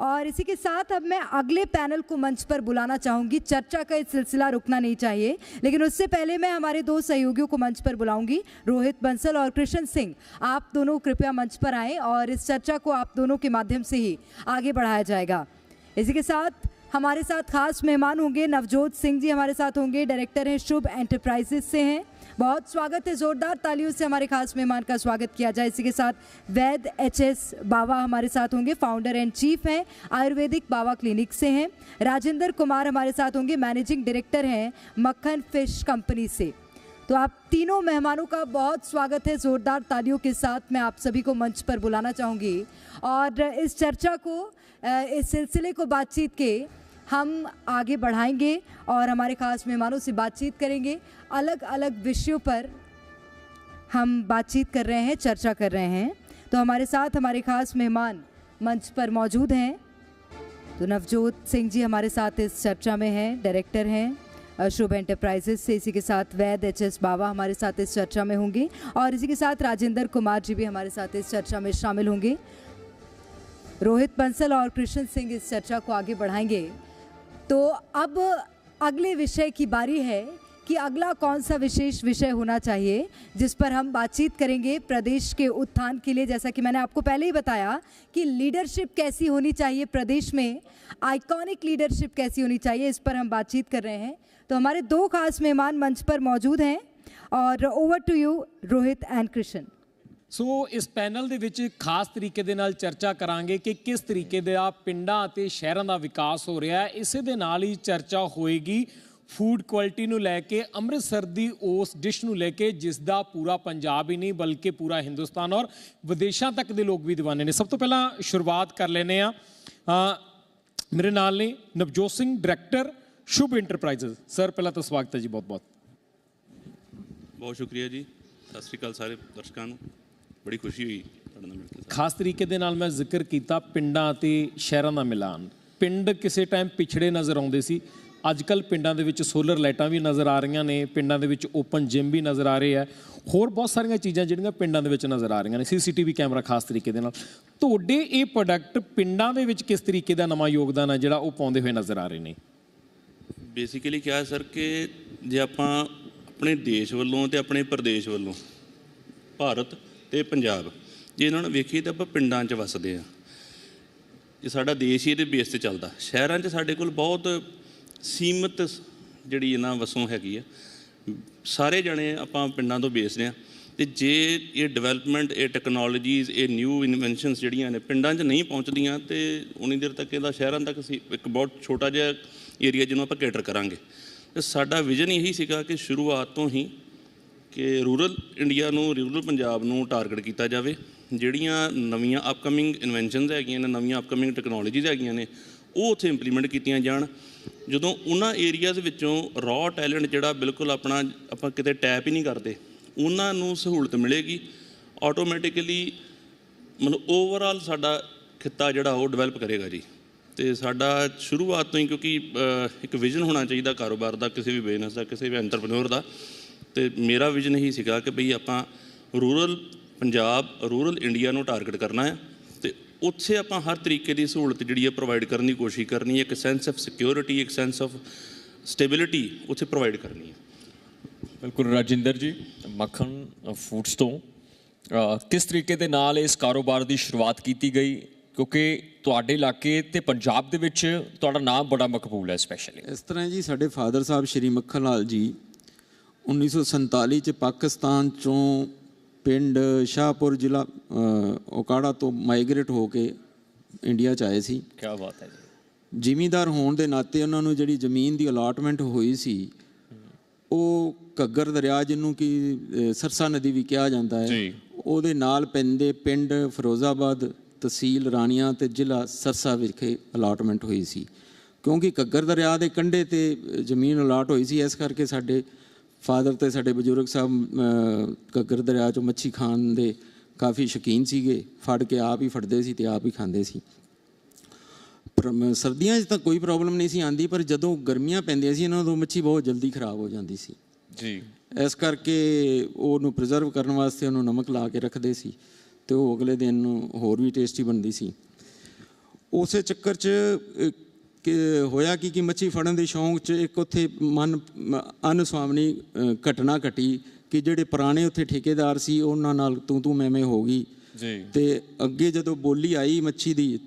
और इसी के साथ अब मैं अगले पैनल को मंच पर बुलाना चाहूँगी। चर्चा का ये सिलसिला रुकना नहीं चाहिए, लेकिन उससे पहले मैं हमारे दो सहयोगियों को मंच पर बुलाऊँगी, रोहित बंसल और कृष्ण सिंह। आप दोनों कृपया मंच पर आएँ और इस चर्चा को आप दोनों के माध्यम से ही आगे बढ़ाया जाएगा। इसी के साथ हमारे साथ खास मेहमान होंगे, नवजोत सिंह जी हमारे साथ होंगे, डायरेक्टर हैं शुभ एंटरप्राइजेस से हैं। बहुत स्वागत है जोरदार तालियों से हमारे खास मेहमान का स्वागत किया जाए। इसी के साथ वैद एच एस बाबा हमारे साथ होंगे फाउंडर एंड चीफ हैं, आयुर्वेदिक बाबा क्लिनिक से हैं, राजेंद्र कुमार हमारे साथ होंगे मैनेजिंग डायरेक्टर हैं, मक्खन फ़िश कंपनी से। तो आप तीनों मेहमानों का बहुत स्वागत है, जोरदार तालियों के साथ मैं आप सभी को मंच पर बुलाना चाहूँगी। और इस चर्चा को इस सिलसिले को बातचीत के हम आगे बढ़ाएँगे और हमारे खास मेहमानों से बातचीत करेंगे। अलग अलग विषयों पर हम बातचीत कर रहे हैं, चर्चा कर रहे हैं। तो हमारे साथ हमारे खास मेहमान मंच पर मौजूद हैं। तो नवजोत सिंह जी हमारे साथ इस चर्चा में हैं, डायरेक्टर हैं। शुभ एंटरप्राइजेस से इसी के साथ वैद एच एस बाबा हमारे साथ इस चर्चा में होंगे और इसी के साथ राजेंद्र कुमार जी भी हमारे साथ इस चर्चा में शामिल होंगे। रोहित बंसल और कृष्ण सिंह इस चर्चा को आगे बढ़ाएँगे। तो अब अगले विषय की बारी है कि अगला कौन सा विशेष विषय होना चाहिए, जिस पर हम बातचीत करेंगे प्रदेश के उत्थान के लिए। जैसा कि मैंने आपको पहले ही बताया कि लीडरशिप कैसी होनी चाहिए प्रदेश में, आइकॉनिक लीडरशिप कैसी होनी चाहिए, इस पर हम बातचीत कर रहे हैं। तो हमारे दो खास मेहमान मंच पर मौजूद हैं और over to you Rohit and Krishna so ਇਸ ਪੈਨਲ ਦੇ ਵਿੱਚ ਖਾਸ ਤਰੀਕੇ ਦੇ ਨਾਲ ਚਰਚਾ ਕਰਾਂਗੇ ਕਿ ਕਿਸ ਤਰੀਕੇ ਦਾ ਪਿੰਡਾਂ ਅਤੇ ਸ਼ਹਿਰਾਂ ਦਾ ਵਿਕਾਸ ਹੋ ਰਿਹਾ ਹੈ। ਇਸੇ ਦੇ ਨਾਲ ਹੀ ਚਰਚਾ ਹੋਏਗੀ ਫੂਡ ਕੁਆਲਿਟੀ ਨੂੰ ਲੈ ਕੇ, ਅੰਮ੍ਰਿਤਸਰ ਦੀ ਉਸ ਡਿਸ਼ ਨੂੰ ਲੈ ਕੇ, ਜਿਸ ਦਾ ਪੂਰਾ ਪੰਜਾਬ ਹੀ ਨਹੀਂ ਬਲਕਿ ਪੂਰਾ ਹਿੰਦੁਸਤਾਨ ਔਰ ਵਿਦੇਸ਼ਾਂ ਤੱਕ ਦੇ ਲੋਕ ਵੀ دیਵਾਨੇ ਨੇ। ਸਭ ਤੋਂ ਪਹਿਲਾਂ ਸ਼ੁਰੂਆਤ ਕਰ ਲੈਨੇ ਆ ਮੇਰੇ ਨਾਲ ਨੇ Navjot Singh, director Shubh enterprises. Sir, ਪਹਿਲਾਂ ਤਾਂ ਸਵਾਗਤ ਹੈ ਜੀ ਬਹੁਤ ਬਹੁਤ ਬਹੁਤ ਸ਼ੁਕਰੀਆ ਜੀ। ਸਤਿ ਸ਼੍ਰੀ ਅਕਾਲ ਸਾਰੇ ਦਰਸ਼ਕਾਂ ਨੂੰ। ਬੜੀ ਖੁਸ਼ੀ ਹੋਈ ਤੁਹਾਡੇ ਨਾਲ ਮਿਲ ਕੇ ਖਾਸ ਤਰੀਕੇ ਦੇ ਨਾਲ ਮੈਂ ਜ਼ਿਕਰ ਕੀਤਾ ਪਿੰਡਾਂ ਅਤੇ ਸ਼ਹਿਰਾਂ ਦਾ ਮਿਲਾਨ। ਪਿੰਡ ਕਿਸੇ ਟਾਈਮ ਪਿਛੜੇ ਨਜ਼ਰ ਆਉਂਦੇ ਸੀ। ਅੱਜ ਕੱਲ ਪਿੰਡਾਂ ਦੇ ਵਿੱਚ ਸੋਲਰ ਲਾਈਟਾਂ ਵੀ ਨਜ਼ਰ ਆ ਰਹੀਆਂ ਨੇ ਪਿੰਡਾਂ ਦੇ ਵਿੱਚ ਓਪਨ ਜਿਮ ਵੀ ਨਜ਼ਰ ਆ ਰਹੇ ਆ। ਹੋਰ ਬਹੁਤ ਸਾਰੀਆਂ ਚੀਜ਼ਾਂ ਜਿਹੜੀਆਂ ਪਿੰਡਾਂ ਦੇ ਵਿੱਚ ਨਜ਼ਰ ਆ ਰਹੀਆਂ ਨੇ ਸੀਸੀਟੀਵੀ ਕੈਮਰਾ ਖਾਸ ਤਰੀਕੇ ਦੇ ਨਾਲ। ਤੁਹਾਡੇ ਇਹ ਪ੍ਰੋਡਕਟ ਪਿੰਡਾਂ ਦੇ ਵਿੱਚ ਕਿਸ ਤਰੀਕੇ ਦਾ ਨਵਾਂ ਯੋਗਦਾਨ ਹੈ ਜਿਹੜਾ ਉਹ ਪਾਉਂਦੇ ਹੋਏ ਨਜ਼ਰ ਆ ਰਹੇ ਨੇ? ਬੇਸਿਕਲੀ ਕਿਹਾ ਸਰ ਕਿ ਜੇ ਆਪਾਂ ਆਪਣੇ ਦੇਸ਼ ਵੱਲੋਂ ਤੇ ਆਪਣੇ ਪ੍ਰਦੇਸ਼ ਵੱਲੋਂ ਭਾਰਤ ਤੇ ਪੰਜਾਬ। ਜੇ ਇਹਨਾਂ ਨੂੰ ਵੇਖੀਏ ਤਾਂ ਆਪਾਂ ਪਿੰਡਾਂ 'ਚ ਵਸਦੇ ਆ। ਇਹ ਸਾਡਾ ਦੇਸ਼ ਹੀ ਇਹਦੇ ਬੇਸ ਤੇ ਚੱਲਦਾ। ਸ਼ਹਿਰਾਂ 'ਚ ਸਾਡੇ ਕੋਲ ਬਹੁਤ ਸੀਮਿਤ ਜਿਹੜੀ ਇਹਨਾਂ ਵਸੋਂ ਹੈਗੀ ਆ। ਸਾਰੇ ਜਣੇ ਆਪਾਂ ਪਿੰਡਾਂ ਤੋਂ ਬੇਸਦੇ ਆ। ਤੇ ਜੇ ਇਹ ਡਿਵੈਲਪਮੈਂਟ ਇਹ ਟੈਕਨੋਲੋਜੀਜ਼ ਇਹ ਨਿਊ ਇਨਵੈਂਸ਼ਨਸ ਜਿਹੜੀਆਂ ਨੇ ਪਿੰਡਾਂ 'ਚ ਨਹੀਂ ਪਹੁੰਚਦੀਆਂ, ਤੇ ਉਨੀ ਦੇਰ ਤੱਕ ਇਹਦਾ ਸ਼ਹਿਰਾਂ ਤੱਕ ਅਸੀਂ ਇੱਕ ਬਹੁਤ ਛੋਟਾ ਜਿਹਾ ਏਰੀਆ ਜਿਹਨੂੰ ਆਪਾਂ ਕੇਟਰ ਕਰਾਂਗੇ। ਤੇ ਸਾਡਾ ਵਿਜ਼ਨ ਇਹੀ ਸੀਗਾ ਕਿ ਸ਼ੁਰੂਆਤ ਤੋਂ ਹੀ ਕਿ ਰੂਰਲ ਇੰਡੀਆ ਨੂੰ, ਰੂਰਲ ਪੰਜਾਬ ਨੂੰ ਟਾਰਗੇਟ ਕੀਤਾ ਜਾਵੇ। ਜਿਹੜੀਆਂ ਨਵੀਆਂ ਅਪਕਮਿੰਗ ਇਨਵੈਂਸ਼ਨਸ ਹੈਗੀਆਂ ਨੇ, ਨਵੀਆਂ ਅਪਕਮਿੰਗ ਟੈਕਨੋਲੋਜੀਜ਼ ਹੈਗੀਆਂ ਨੇ, ਉਹ ਉੱਥੇ ਇੰਪਲੀਮੈਂਟ ਕੀਤੀਆਂ ਜਾਣ। ਜਦੋਂ ਉਹਨਾਂ ਏਰੀਆਜ਼ ਵਿੱਚੋਂ ਰॉ ਟੈਲੈਂਟ ਜਿਹੜਾ ਬਿਲਕੁਲ ਆਪਣਾ, ਆਪਾਂ ਕਿਤੇ ਟੈਪ ਹੀ ਨਹੀਂ ਕਰਦੇ, ਉਹਨਾਂ ਨੂੰ ਸਹੂਲਤ ਮਿਲੇਗੀ। ਆਟੋਮੈਟਿਕਲੀ ਮਤਲਬ ਓਵਰਆਲ ਸਾਡਾ ਖਿੱਤਾ ਜਿਹੜਾ ਉਹ ਡਿਵੈਲਪ ਕਰੇਗਾ ਜੀ। ਤੇ ਸਾਡਾ ਸ਼ੁਰੂਆਤ ਤੋਂ ਹੀ ਕਿਉਂਕਿ ਇੱਕ ਵਿਜ਼ਨ ਹੋਣਾ ਚਾਹੀਦਾ ਕਾਰੋਬਾਰ ਦਾ, ਕਿਸੇ ਵੀ ਬਿਜ਼ਨਸ ਦਾ, ਕਿਸੇ ਵੀ ਐਂਟਰਪ੍ਰੈਨਿਓਰ ਦਾ। ਤੇ ਮੇਰਾ ਵਿਜ਼ਨ ਇਹੀ ਸੀਗਾ ਕਿ ਭਈ ਆਪਾਂ ਰੂਰਲ ਪੰਜਾਬ ਰੂਰਲ ਇੰਡੀਆ ਨੂੰ ਟਾਰਗੇਟ ਕਰਨਾ ਹੈ ਤੇ ਉੱਥੇ ਆਪਾਂ ਹਰ ਤਰੀਕੇ ਦੀ ਸਹੂਲਤ ਜਿਹੜੀ ਹੈ ਪ੍ਰੋਵਾਈਡ ਕਰਨ ਦੀ ਕੋਸ਼ਿਸ਼ ਕਰਨੀ ਹੈ ਇੱਕ ਸੈਂਸ ਆਫ ਸਿਕਿਉਰਿਟੀ ਇੱਕ ਸੈਂਸ ਆਫ ਸਟੇਬਿਲਿਟੀ ਉੱਥੇ ਪ੍ਰੋਵਾਈਡ ਕਰਨੀ ਹੈ। ਬਿਲਕੁਲ ਰਾਜਿੰਦਰ ਜੀ ਮੱਖਣ ਫੂਡਸ ਤੋਂ ਕਿਸ ਤਰੀਕੇ ਦੇ ਨਾਲ ਇਸ ਕਾਰੋਬਾਰ ਦੀ ਸ਼ੁਰੂਆਤ ਕੀਤੀ ਗਈ? ਕਿਉਂਕਿ ਤੁਹਾਡੇ ਇਲਾਕੇ ਤੇ ਪੰਜਾਬ ਦੇ ਵਿੱਚ ਤੁਹਾਡਾ ਨਾਮ ਬੜਾ ਮਕਬੂਲ ਹੈ ਸਪੈਸ਼ਲੀ ਇਸ ਤਰ੍ਹਾਂ ਜੀ ਸਾਡੇ ਫਾਦਰ ਸਾਹਿਬ ਸ਼੍ਰੀ ਮੱਖਣ ਲਾਲ ਜੀ 1947 ਚ ਪਾਕਿਸਤਾਨ ਚੋਂ ਪਿੰਡ ਸ਼ਾਹਪੁਰ ਜ਼ਿਲ੍ਹਾ ਓਕਾੜਾ ਤੋਂ ਮਾਈਗ੍ਰੇਟ ਹੋ ਕੇ ਇੰਡੀਆ ਚ ਆਏ ਸੀ। ਕੀ ਬਾਤ ਹੈ ਜੀ। ਜ਼ਿਮੀਂਦਾਰ ਹੋਣ ਦੇ ਨਾਤੇ ਉਹਨਾਂ ਨੂੰ ਜਿਹੜੀ ਜ਼ਮੀਨ ਦੀ ਅਲਾਟਮੈਂਟ ਹੋਈ ਸੀ ਉਹ ਘੱਗਰ ਦਰਿਆ ਜਿਹਨੂੰ ਕਿ ਸਰਸਾ ਨਦੀ ਵੀ ਕਿਹਾ ਜਾਂਦਾ ਹੈ। ਉਹਦੇ ਨਾਲ ਪੈਂਦੇ ਪਿੰਡ ਫਿਰੋਜ਼ਾਬਾਦ ਤਹਿਸੀਲ ਰਾਣੀਆਂ ਤੇ ਜ਼ਿਲ੍ਹਾ ਸਰਸਾ ਵਿਖੇ ਅਲਾਟਮੈਂਟ ਹੋਈ ਸੀ। ਕਿਉਂਕਿ ਘੱਗਰ ਦਰਿਆ ਦੇ ਕੰਢੇ ਤੇ ਜ਼ਮੀਨ ਅਲਾਟ ਹੋਈ ਸੀ ਇਸ ਕਰਕੇ ਸਾਡੇ ਫਾਦਰ ਤੇ ਸਾਡੇ ਬਜ਼ੁਰਗ ਸਾਹਿਬ ਘੱਗਰ ਦਰਿਆ ਚੋਂ ਮੱਛੀ ਖਾਣ ਦੇ ਕਾਫੀ ਸ਼ੌਕੀਨ ਸੀਗੇ। ਫੜ ਕੇ ਆਪ ਹੀ ਫੜਦੇ ਸੀ ਤੇ ਆਪ ਹੀ ਖਾਂਦੇ ਸੀ। ਪਰ ਸਰਦੀਆਂ 'ਚ ਤਾਂ ਕੋਈ ਪ੍ਰੋਬਲਮ ਨਹੀਂ ਸੀ ਆਂਦੀ ਪਰ ਜਦੋਂ ਗਰਮੀਆਂ ਪੈਂਦੀਆਂ ਸੀ ਇਹਨਾਂ ਤੋਂ ਮੱਛੀ ਬਹੁਤ ਜਲਦੀ ਖਰਾਬ ਹੋ ਜਾਂਦੀ ਸੀ। ਜੀ। ਇਸ ਕਰਕੇ ਉਹਨੂੰ ਪ੍ਰੀਜ਼ਰਵ ਕਰਨ ਵਾਸਤੇ ਉਹਨੂੰ ਨਮਕ ਲਾ ਕੇ ਰੱਖਦੇ ਸੀ ਤੇ ਉਹ ਅਗਲੇ ਦਿਨ ਨੂੰ ਹੋਰ ਵੀ ਟੇਸਟੀ ਬਣਦੀ ਸੀ। ਉਸੇ ਚੱਕਰ 'ਚ ਕਿ ਹੋਇਆ ਕੀ ਕਿ ਮੱਛੀ ਫੜਨ ਦੇ ਸ਼ੌਂਕ 'ਚ ਇੱਕ ਉੱਥੇ ਮਨ ਅਨੁਸੁਆਮਣੀ ਘਟਨਾ ਘਟੀ ਕਿ ਜਿਹੜੇ ਪੁਰਾਣੇ ਉੱਥੇ ਠੇਕੇਦਾਰ ਸੀ ਉਹਨਾਂ ਨਾਲ ਤੂੰ ਤੂੰ ਮੈਂ ਮੈਂ ਹੋ ਗਈ। ਜੀ। ਤੇ ਅੱਗੇ ਜਦੋਂ ਬੋਲੀ ਆਈ ਮੱਛੀ ਦੀ